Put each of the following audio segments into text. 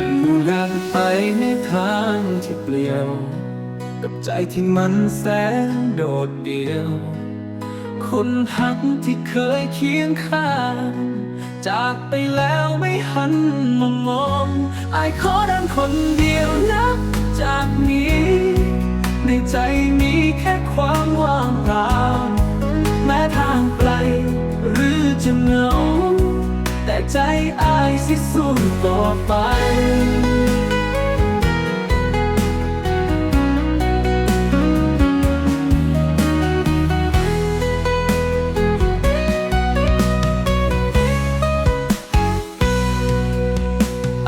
อยู่กันไปในทางที่เปลี่ยว กับใจที่มันแสนโดดเดี่ยว คนหักที่เคยเคียงข้าง จากไปแล้วไม่หันมามองไอขอดินคนเดียวนับจากนี้ ในใจมีแค่ความว่างเปล่า ใจอายสิสู้ต่อไป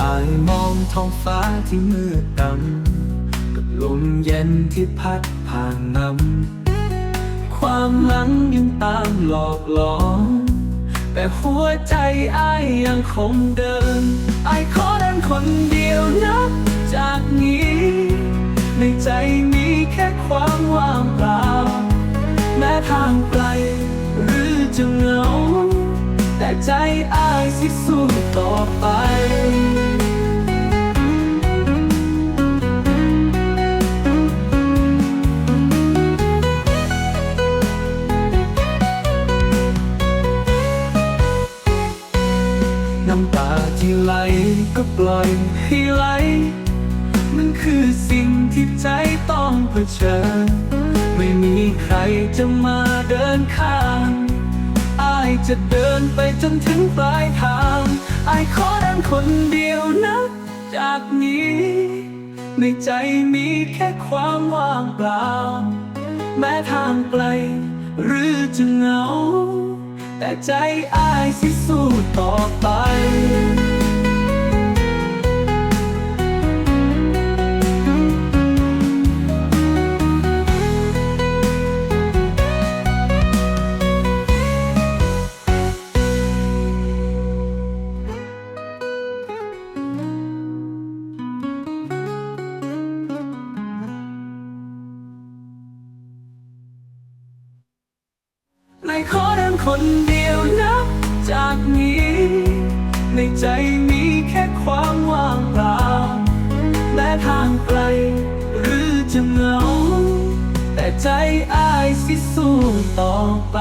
อายมองท้องฟ้าที่มืดดำกับลมเย็นที่พัดผ่านนำความหลังยังตามหลอกหลอน แต่หัวใจอายยังคงเดินอายขอเดินคนเดียวนับจากนี้ ในใจมีแค่ความว่างเปล่า แม้ทางไกลหรือจะเหงา แต่ใจอายสิสู้ต่อไป ตาที่ไหลก็ปล่อยให้ไหล มันคือสิ่งที่ใจต้องเผชิญ ไม่มีใครจะมาเดินข้างอายจะเดินไปจนถึงปลายทางอายขอเดินคนเดียวนะ จากนี้ ในใจมีแค่ความว่างเปล่า แม้ทางไกลหรือจะเหงา แต่ใจอายสิสู้ต่อไปในขอเดิน คนเดียวนับจากนี้ ในใจมีแค่ความว่างเปล่าแม้ทางไกล หรือจะเหงา แต่ใจอายสิสู้ต่อไป